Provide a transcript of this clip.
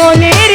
মনের